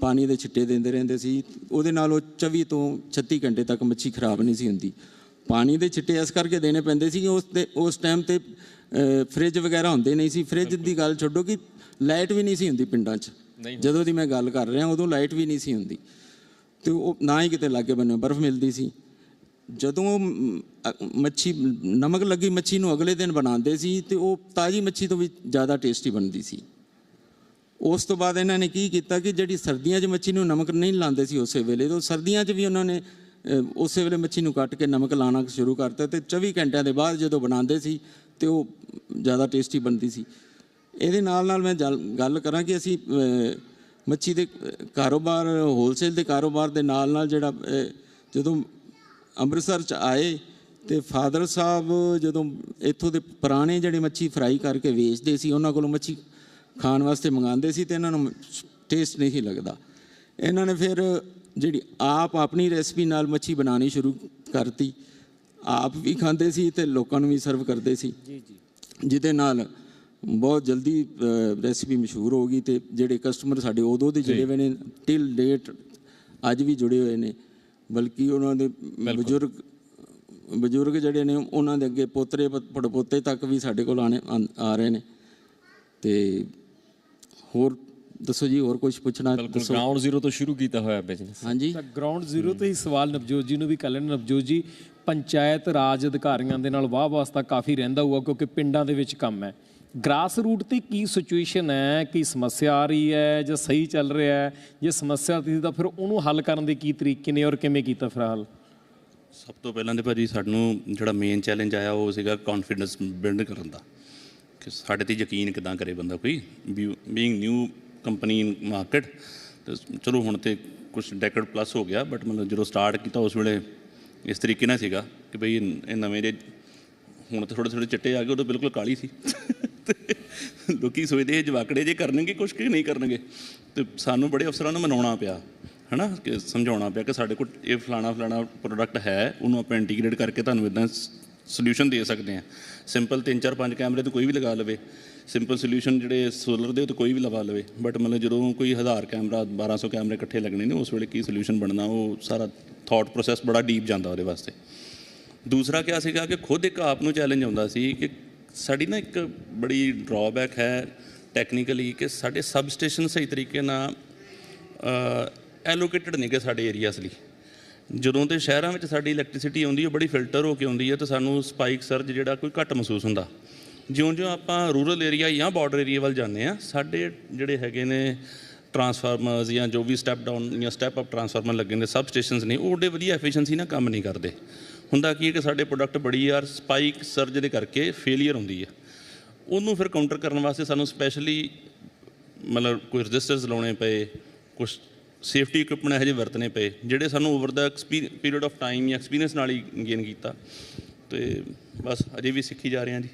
ਪਾਣੀ ਦੇ ਛਿੱਟੇ ਦਿੰਦੇ ਰਹਿੰਦੇ ਸੀ। ਉਹਦੇ ਨਾਲ ਉਹ 24 ਤੋਂ 36 ਘੰਟੇ ਤੱਕ ਮੱਛੀ ਖਰਾਬ ਨਹੀਂ ਸੀ ਹੁੰਦੀ। ਪਾਣੀ ਦੇ ਛਿੱਟੇ ਇਸ ਕਰਕੇ ਦੇਣੇ ਪੈਂਦੇ ਸੀ ਉਸ ਤੇ ਉਸ ਟਾਈਮ ਤੇ ਫ੍ਰਿਜ ਵਗੈਰਾ ਹੁੰਦੇ ਨਹੀਂ ਸੀ। ਫ੍ਰਿਜ ਦੀ ਗੱਲ ਛੱਡੋ ਕਿ ਲਾਈਟ ਵੀ ਨਹੀਂ ਸੀ ਹੁੰਦੀ ਪਿੰਡਾਂ 'ਚ। ਜਦੋਂ ਦੀ ਮੈਂ ਗੱਲ ਕਰ ਰਿਹਾ ਉਦੋਂ ਲਾਈਟ ਵੀ ਨਹੀਂ ਸੀ ਹੁੰਦੀ। ਤੇ ਉਹ ਨਾ ਹੀ ਕਿਤੇ ਲਾਗੇ ਬੰਨੇ ਬਰਫ਼ ਮਿਲਦੀ ਸੀ। ਜਦੋਂ ਮੱਛੀ ਨਮਕ ਲੱਗੀ ਮੱਛੀ ਨੂੰ ਅਗਲੇ ਦਿਨ ਬਣਾਉਂਦੇ ਸੀ ਤੇ ਉਹ ਤਾਜ਼ੀ ਮੱਛੀ ਤੋਂ ਵੀ ਜ਼ਿਆਦਾ ਟੇਸਟੀ ਬਣਦੀ ਸੀ। ਉਸ ਤੋਂ ਬਾਅਦ ਇਹਨਾਂ ਨੇ ਕੀ ਕੀਤਾ ਕਿ ਜਿਹੜੀ ਸਰਦੀਆਂ 'ਚ ਮੱਛੀ ਨੂੰ ਨਮਕ ਨਹੀਂ ਲਾਉਂਦੇ ਸੀ ਉਸੇ ਵੇਲੇ ਤੋਂ ਸਰਦੀਆਂ 'ਚ ਵੀ ਉਹਨਾਂ ਨੇ ਉਸੇ ਵੇਲੇ ਮੱਛੀ ਨੂੰ ਕੱਟ ਕੇ ਨਮਕ ਲਾਣਾ ਸ਼ੁਰੂ ਕਰਤਾ ਤੇ 24 ਘੰਟਿਆਂ ਦੇ ਬਾਅਦ ਜਦੋਂ ਬਣਾਉਂਦੇ ਸੀ ਤੇ ਉਹ ਜ਼ਿਆਦਾ ਟੇਸਟੀ ਬਣਦੀ ਸੀ। ਇਹਦੇ ਨਾਲ ਨਾਲ ਮੈਂ ਜਲ- ਗੱਲ ਕਰਾਂ ਕਿ ਅਸੀਂ ਮੱਛੀ ਦੇ ਕਾਰੋਬਾਰ ਹੋਲਸੇਲ ਦੇ ਕਾਰੋਬਾਰ ਦੇ ਨਾਲ ਨਾਲ ਜਿਹੜਾ ਜਦੋਂ ਅੰਮ੍ਰਿਤਸਰ ਚ ਆਏ ਤੇ ਫਾਦਰ ਸਾਹਿਬ ਜਦੋਂ ਇੱਥੋਂ ਦੇ ਪੁਰਾਣੇ ਜਿਹੜੇ ਮੱਛੀ ਫਰਾਈ ਕਰਕੇ ਵੇਚਦੇ ਸੀ, ਉਹਨਾਂ ਕੋਲੋਂ ਮੱਛੀ ਖਾਣ ਵਾਸਤੇ ਮੰਗਾਉਂਦੇ ਸੀ ਤੇ ਇਹਨਾਂ ਨੂੰ ਟੇਸਟ ਨਹੀਂ ਸੀ ਲੱਗਦਾ। ਇਹਨਾਂ ਨੇ ਫਿਰ ਜਿਹੜੀ ਆਪ ਆਪਣੀ ਰੈਸਪੀ ਨਾਲ ਮੱਛੀ ਬਣਾਉਣੀ ਸ਼ੁਰੂ ਕਰਤੀ। ਆਪ ਵੀ ਖਾਂਦੇ ਸੀ ਤੇ ਲੋਕਾਂ ਨੂੰ ਵੀ ਸਰਵ ਕਰਦੇ ਸੀ। ਜੀ ਜੀ। ਜਿਹਦੇ ਨਾਲ ਬਹੁਤ ਜਲਦੀ ਰੈਸਪੀ ਮਸ਼ਹੂਰ ਹੋ ਗਈ ਤੇ ਜਿਹੜੇ ਕਸਟਮਰ ਸਾਡੇ ਉਦੋਂ ਦੇ ਜੁੜੇ ਹੋਏ ਨੇ ਟਿਲ ਡੇਟ ਅੱਜ ਵੀ ਜੁੜੇ ਹੋਏ ਨੇ। ਬਲਕਿ ਉਹਨਾਂ ਦੇ ਬਜ਼ੁਰਗ ਬਜ਼ੁਰਗ ਜਿਹੜੇ ਨੇ ਉਹਨਾਂ ਦੇ ਅੱਗੇ ਪੋਤਰੇ ਪੜਪੋਤੇ ਤੱਕ ਵੀ ਸਾਡੇ ਕੋਲ ਆਣੇ ਆ ਰਹੇ ਨੇ। ਤੇ ਹੋਰ ਦੱਸੋ ਜੀ ਹੋਰ ਕੁਝ ਪੁੱਛਣਾ ਬਿਲਕੁਲ ਦੱਸੋ। ਗਰਾਊਂਡ ਜ਼ੀਰੋ ਤੋਂ ਸ਼ੁਰੂ ਕੀਤਾ ਹੋਇਆ ਬਿਜ਼ਨਸ ਹਾਂਜੀ। ਤਾਂ ਗਰਾਊਂਡ ਜ਼ੀਰੋ ਤੇ ਹੀ ਸਵਾਲ ਨਵਜੋਤ ਜੀ ਨੂੰ ਵੀ ਕਰ ਲੈਣ। ਨਵਜੋਤ ਜੀ ਪੰਚਾਇਤ ਰਾਜ ਅਧਿਕਾਰੀਆਂ ਦੇ ਨਾਲ ਵਾਹ ਵਾਸਤਾ ਕਾਫੀ ਰਹਿੰਦਾ ਹੋਊਗਾ ਕਿਉਂਕਿ ਪਿੰਡਾਂ ਦੇ ਵਿੱਚ ਕੰਮ ਹੈ। ਗ੍ਰਾਸ ਰੂਟ ਤੇ ਕੀ ਸਿਚੁਏਸ਼ਨ ਹੈ? ਕੀ ਸਮੱਸਿਆ ਆ ਰਹੀ ਹੈ ਜਾਂ ਸਹੀ ਚੱਲ ਰਿਹਾ ਹੈ? ਜੇ ਸਮੱਸਿਆ ਸੀ ਤਾਂ ਫਿਰ ਉਹਨੂੰ ਹੱਲ ਕਰਨ ਦੇ ਕੀ ਤਰੀਕੇ ਨੇ ਔਰ ਕਿਵੇਂ ਕੀਤਾ ਫਿਰ ਹੱਲ ਸਭ ਤੋਂ ਪਹਿਲਾਂ ਤੇ ਭਾਜੀ ਸਾਨੂੰ ਜਿਹੜਾ ਮੇਨ ਚੈਲੰਜ ਆਇਆ ਉਹ ਸੀਗਾ ਕੌਨਫੀਡੈਂਸ ਬਿਲਡ ਕਰਨ ਦਾ। ਕਿ ਸਾਡੇ ਤੇ ਯਕੀਨ ਕਿਦਾਂ ਕਰੇ ਬੰਦਾ ਕੋਈ? Being new company in market ਚਲੋ ਹੁਣ ਤੇ ਕੁਝ ਡੈਕਡ ਪਲੱਸ ਹੋ ਗਿਆ ਬਟ ਮਤਲਬ ਜਦੋਂ ਸਟਾਰਟ ਕੀਤਾ ਉਸ ਵੇਲੇ ਇਸ ਤਰੀਕੇ ਨਾਲ ਸੀਗਾ ਕਿ ਬਈ ਇਹ ਨਵੇਂ ਦੇ ਹੁਣ ਤਾਂ ਥੋੜੇ ਥੋੜੇ ਚਿੱਟੇ ਆ ਗਏ ਉਦੋਂ ਬਿਲਕੁਲ ਕਾਲੀ ਸੀ। ਤੇ ਲੋਕੀ ਸੋਚਦੇ ਇਹ ਜਵਾਕੜੇ ਜੇ ਕਰਨਗੇ ਕੁਝ ਕਿ ਨਹੀਂ ਕਰਨਗੇ? ਤੇ ਸਾਨੂੰ ਬੜੇ ਅਫਸਰਾਂ ਨੂੰ ਮਨਾਉਣਾ ਪਿਆ, ਹਨਾ? ਕਿ ਸਮਝਾਉਣਾ ਪਿਆ ਕਿ ਸਾਡੇ ਕੋਲ ਇਹ ਫਲਾਣਾ ਫਲਾਣਾ ਪ੍ਰੋਡਕਟ ਹੈ, ਉਹਨੂੰ ਆਪਾਂ ਇੰਟੀਗ੍ਰੇਟ ਕਰਕੇ ਤੁਹਾਨੂੰ ਇਦਾਂ ਸੋਲੂਸ਼ਨ ਦੇ ਸਕਦੇ ਹਾਂ। ਸਿੰਪਲ 3 4 5 ਕੈਮਰੇ ਤੇ ਕੋਈ ਵੀ ਲਗਾ ਲਵੇ। ਸਿੰਪਲ ਸੋਲੂਸ਼ਨ ਜਿਹੜੇ ਸੋਲਰ ਦੇ ਉਹ ਤੇ ਕੋਈ ਵੀ ਲਗਾ ਲਵੇ। ਬਟ ਮਤਲਬ ਜਦੋਂ ਕੋਈ 1000 ਕੈਮਰਾ 1200 ਕੈਮਰੇ ਇਕੱਠੇ ਲੱਗਣੇ ਨੇ, ਉਸ ਵੇਲੇ ਕੀ ਸੋਲੂਸ਼ਨ ਬਣਨਾ? ਉਹ ਸਾਰਾ ਥਾਟ ਪ੍ਰੋਸੈਸ ਬੜਾ ਡੀਪ ਜਾਂਦਾ ਉਹਦੇ ਵਾਸਤੇ। ਦੂਸਰਾ ਕਿਹਾ ਸੀਗਾ ਕਿ ਖੁਦ ਇੱਕ ਆਪ ਨੂੰ ਚੈਲੰਜ ਆਉਂਦਾ ਸੀ ਕਿ ਸਾਡੀ ਨਾ ਇੱਕ ਬੜੀ ਡਰਾਬੈਕ ਹੈ ਟੈਕਨੀਕਲੀ ਕਿ ਸਾਡੇ ਸਬ ਸਟੇਸ਼ਨ ਸਹੀ ਤਰੀਕੇ ਨਾਲ ਐਲੋਕੇਟਡ ਨਹੀਂ ਕਿ ਸਾਡੇ ਏਰੀਆਸ ਲਈ। ਜਦੋਂ ਤੇ ਸ਼ਹਿਰਾਂ ਵਿੱਚ ਸਾਡੀ ਇਲੈਕਟ੍ਰਿਸਿਟੀ ਆਉਂਦੀ ਹੈ, ਬੜੀ ਫਿਲਟਰ ਹੋ ਕੇ ਆਉਂਦੀ ਹੈ, ਤਾਂ ਸਾਨੂੰ ਸਪਾਈਕ ਸਰਜ ਜਿਹੜਾ ਕੋਈ ਘੱਟ ਮਹਿਸੂਸ ਹੁੰਦਾ। ਜਿਉਂ-ਜਿਉਂ ਆਪਾਂ ਰੂਰਲ ਏਰੀਆ ਜਾਂ ਬਾਰਡਰ ਏਰੀਆ ਵੱਲ ਜਾਂਦੇ ਆ ਸਾਡੇ ਜਿਹੜੇ ਹੈਗੇ ਨੇ ਟਰਾਂਸਫਾਰਮਰਸ ਜਾਂ ਜੋ ਵੀ ਸਟੈਪ ਡਾਊਨ ਜਾਂ ਸਟੈਪ ਅਪ ਟਰਾਂਸਫਾਰਮਰ ਲੱਗੇ ਨੇ ਸਬ ਸਟੇਸ਼ਨਸ ਨੇ, ਉਹ ਓਡੇ ਵਧੀਆ ਐਫੀਸ਼ੀਐਂਸੀ ਨਾਲ ਕੰਮ ਨਹੀਂ ਕਰਦੇ। ਹੁੰਦਾ ਕੀ ਹੈ ਕਿ ਸਾਡੇ ਪ੍ਰੋਡਕਟ ਬੜੀ ਯਾਰ ਸਪਾਈਕ ਸਰਜ ਦੇ ਕਰਕੇ ਫੇਲਿਅਰ ਹੁੰਦੀ ਹੈ। ਉਹਨੂੰ ਫਿਰ ਕਾਊਂਟਰ ਕਰਨ ਵਾਸਤੇ ਸਾਨੂੰ ਸਪੈਸ਼ਲੀ ਮਤਲਬ ਕੋਈ ਰਜਿਸਟਰਸ ਲਾਉਣੇ ਪਏ ਕੁਝ ਸੇਫਟੀ ਇਕਵਿਪਮੈਂਟ ਇਹੋ ਜਿਹੇ ਵਰਤਣੇ ਪਏ ਜਿਹੜੇ ਸਾਨੂੰ over the period of time ਜਾਂ ਐਕਸਪੀਰੀਅੰਸ ਨਾਲ ਹੀ ਗੇਨ ਕੀਤਾ। ਤੇ ਬਸ ਅਜੇ ਵੀ ਸਿੱਖੀ ਜਾ ਰਹੇ ਹਾਂ ਜੀ।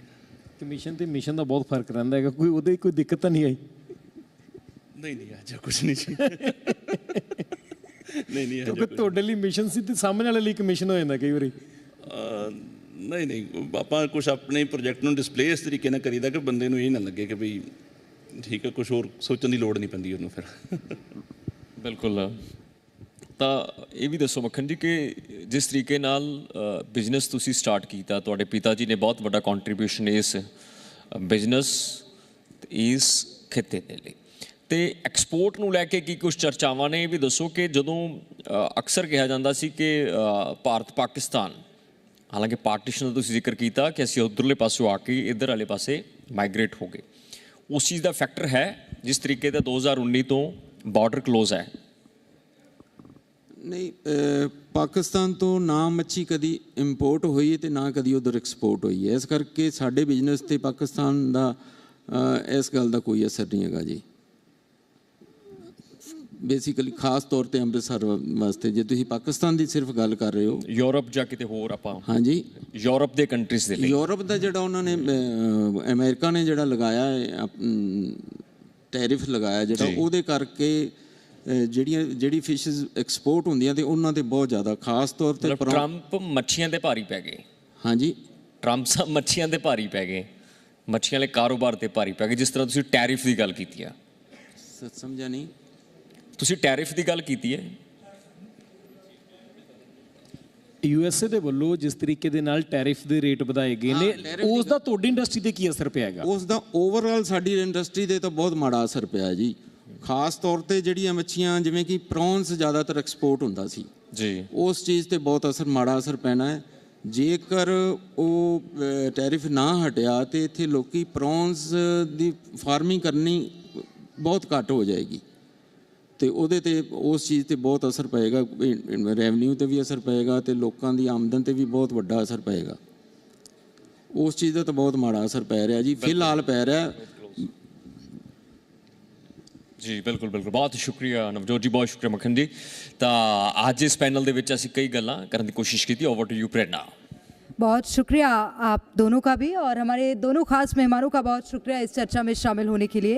ਕਮਿਸ਼ਨ ਤੇ ਮਿਸ਼ਨ ਦਾ ਬਹੁਤ ਫ਼ਰਕ ਰਹਿੰਦਾ ਹੈਗਾ ਕੋਈ ਉਹਦੇ ਕੋਈ ਦਿੱਕਤ ਤਾਂ ਨਹੀਂ ਆਈ? ਨਹੀਂ ਨਹੀਂ ਅਜੇ ਕੁਝ ਨਹੀਂ ਜੀ। ਨਹੀਂ ਨਹੀਂ ਕਿਉਂਕਿ ਤੁਹਾਡੇ ਲਈ ਮਿਸ਼ਨ ਸੀ ਤੇ ਸਾਹਮਣੇ ਵਾਲੇ ਲਈ ਕਮਿਸ਼ਨ ਹੋ ਜਾਂਦਾ ਕਈ ਵਾਰੀ। ਨਹੀਂ ਨਹੀਂ ਆਪਾਂ ਕੁਝ ਆਪਣੇ ਪ੍ਰੋਜੈਕਟ ਨੂੰ ਡਿਸਪਲੇ ਇਸ ਤਰੀਕੇ ਨਾਲ ਕਰੀਦਾ ਕਿ ਬੰਦੇ ਨੂੰ ਇਹ ਨਾ ਲੱਗੇ ਕਿ ਭਈ ਠੀਕ ਹੈ ਕੁਝ ਹੋਰ ਸੋਚਣ ਦੀ ਲੋੜ ਨਹੀਂ ਪੈਂਦੀ ਉਹਨੂੰ ਫਿਰ। ਬਿਲਕੁਲ। ਤਾਂ ਇਹ ਵੀ ਦੱਸੋ ਮੱਖਣ ਜੀ ਕਿ ਜਿਸ ਤਰੀਕੇ ਨਾਲ ਬਿਜ਼ਨਸ ਤੁਸੀਂ ਸਟਾਰਟ ਕੀਤਾ, ਤੁਹਾਡੇ ਪਿਤਾ ਜੀ ਨੇ ਬਹੁਤ ਵੱਡਾ ਕੰਟਰੀਬਿਊਸ਼ਨ ਇਸ ਬਿਜ਼ਨਸ ਇਸ ਖਿੱਤੇ ਦੇ ਲਈ। ਤੇ ਐਕਸਪੋਰਟ ਨੂੰ ਲੈ ਕੇ ਕੀ ਕੁਝ ਚਰਚਾਵਾਂ ਨੇ? ਇਹ ਵੀ ਦੱਸੋ ਕਿ ਜਦੋਂ ਅਕਸਰ ਕਿਹਾ ਜਾਂਦਾ ਸੀ ਕਿ ਭਾਰਤ ਪਾਕਿਸਤਾਨ, ਹਾਲਾਂਕਿ ਪਾਰਟੀਸ਼ਨ ਦਾ ਤੁਸੀਂ ਜ਼ਿਕਰ ਕੀਤਾ ਕਿ ਅਸੀਂ ਉਧਰਲੇ ਪਾਸੋਂ ਆ ਕੇ ਇਧਰ ਵਾਲੇ ਪਾਸੇ ਮਾਈਗ੍ਰੇਟ ਹੋ ਗਏ। ਉਸ ਚੀਜ਼ ਦਾ ਫੈਕਟਰ ਹੈ, ਜਿਸ ਤਰੀਕੇ ਦਾ 2019 ਤੋਂ ਬਾਰਡਰ ਕਲੋਜ਼ ਹੈ? ਨਹੀਂ ਪਾਕਿਸਤਾਨ ਤੋਂ ਨਾ ਮੱਛੀ ਕਦੀ ਇੰਪੋਰਟ ਹੋਈ ਹੈ ਤੇ ਨਾ ਕਦੀ ਉਧਰ ਐਕਸਪੋਰਟ ਹੋਈ ਹੈ। ਇਸ ਕਰਕੇ ਸਾਡੇ ਬਿਜ਼ਨਸ ਤੇ ਪਾਕਿਸਤਾਨ ਦਾ ਇਸ ਗੱਲ ਦਾ ਕੋਈ ਅਸਰ ਨਹੀਂ ਹੈਗਾ ਜੀ। ਬੇਸਿਕਲੀ ਖਾਸ ਤੌਰ ਤੇ ਅੰਮ੍ਰਿਤਸਰ ਵਾਸਤੇ ਜੇ ਤੁਸੀਂ ਪਾਕਿਸਤਾਨ ਦੀ ਸਿਰਫ ਗੱਲ ਕਰ ਰਹੇ ਹੋ। ਯੂਰਪ ਜਾਂ ਕਿਤੇ ਹੋਰ ਆਪਾਂ? ਹਾਂਜੀ। ਯੂਰਪ ਦੇ ਕੰਟਰੀਜ਼ ਦੇ ਲਈ। ਯੂਰਪ ਦਾ ਜਿਹੜਾ ਉਹਨਾਂ ਨੇ ਅਮਰੀਕਾ ਨੇ ਜਿਹੜਾ ਲਗਾਇਆ ਹੈ ਟੈਰਿਫ ਲਗਾਇਆ ਜਿਹੜਾ ਉਹਦੇ ਕਰਕੇ ਜਿਹੜੀਆਂ ਜਿਹੜੀ ਫਿਸ਼ਸ ਐਕਸਪੋਰਟ ਹੁੰਦੀਆਂ ਤੇ ਉਹਨਾਂ ਤੇ ਬਹੁਤ ਜ਼ਿਆਦਾ ਖਾਸ ਤੌਰ ਤੇ ਟਰੰਪ ਮੱਛੀਆਂ ਦੇ ਭਾਰੀ ਪੈ ਗਏ। ਹਾਂਜੀ। ਟਰੰਪ ਸਾਹਿਬ ਮੱਛੀਆਂ ਦੇ ਭਾਰੀ ਪੈ ਗਏ। ਮੱਛੀਆਂ ਵਾਲੇ ਕਾਰੋਬਾਰ ਤੇ ਭਾਰੀ ਪੈ ਗਏ। ਜਿਸ ਤਰ੍ਹਾਂ ਤੁਸੀਂ ਟੈਰਿਫ ਦੀ ਗੱਲ ਕੀਤੀ ਆ। ਸਮਝਿਆ ਨਹੀਂ। ਤੁਸੀਂ ਟੈਰਿਫ ਦੀ ਗੱਲ ਕੀਤੀ ਹੈ। ਯੂਐਸਏ ਦੇ ਵੱਲੋਂ ਜਿਸ ਤਰੀਕੇ ਦੇ ਨਾਲ ਟੈਰਿਫ ਦੇ ਰੇਟ ਵਧਾਏ ਗਏ ਨੇ ਉਸ ਦਾ ਤੁਹਾਡੀ ਇੰਡਸਟਰੀ ਤੇ ਕੀ ਅਸਰ ਪਿਆ ਹੈਗਾ? ਉਸ ਦਾ ਓਵਰਆਲ ਸਾਡੀ ਇੰਡਸਟਰੀ ਤੇ ਤਾਂ ਬਹੁਤ ਮਾੜਾ ਅਸਰ ਪਿਆ ਜੀ। ਖਾਸ ਤੌਰ ਤੇ ਜਿਹੜੀਆਂ ਮੱਛੀਆਂ ਜਿਵੇਂ ਕਿ ਪ੍ਰੌਨਸ ਜ਼ਿਆਦਾਤਰ ਐਕਸਪੋਰਟ ਹੁੰਦਾ ਸੀ। ਜੀ। ਉਸ ਚੀਜ਼ ਤੇ ਬਹੁਤ ਅਸਰ ਮਾੜਾ ਅਸਰ ਪੈਣਾ ਹੈ। ਜੇਕਰ ਉਹ ਟੈਰਿਫ ਨਾ ਹਟਿਆ ਤੇ ਇੱਥੇ ਲੋਕੀ ਪ੍ਰੌਨਸ ਦੀ ਫਾਰਮਿੰਗ ਕਰਨੀ ਬਹੁਤ ਘੱਟ ਹੋ ਜਾਏਗੀ। ਤੇ ਉਹਦੇ ਤੇ ਉਸ ਚੀਜ਼ ਤੇ ਬਹੁਤ ਅਸਰ ਪਏਗਾ ਰੈਵਨਿਊ ਤੇ ਵੀ ਅਸਰ ਪਏਗਾ ਤੇ ਲੋਕਾਂ ਦੀ ਆਮਦਨ ਤੇ ਵੀ ਬਹੁਤ ਵੱਡਾ ਅਸਰ ਪਏਗਾ ਉਸ ਚੀਜ਼ ਦਾ ਤਾਂ ਬਹੁਤ ਮਾੜਾ ਅਸਰ ਪੈ ਰਿਹਾ ਜੀ ਫਿਲਹਾਲ ਪੈ ਰਿਹਾ ਜੀ ਬਿਲਕੁਲ ਬਿਲਕੁਲ ਬਹੁਤ ਸ਼ੁਕਰੀਆ ਨਵਜੋਤ ਜੀ ਬਹੁਤ ਸ਼ੁਕਰੀਆ ਮੱਖਣ ਜੀ ਤਾਂ ਅੱਜ ਇਸ ਪੈਨਲ ਦੇ ਵਿੱਚ ਅਸੀਂ ਕਈ ਗੱਲਾਂ ਕਰਨ ਦੀ ਕੋਸ਼ਿਸ਼ ਕੀਤੀ ਓਵਰ ਟੂ ਯੂ ਪ੍ਰੇਰਨਾ बहुत शुक्रिया आप दोनों का भी और हमारे दोनों खास मेहमानों का बहुत शुक्रिया इस चर्चा में शामिल होने के लिए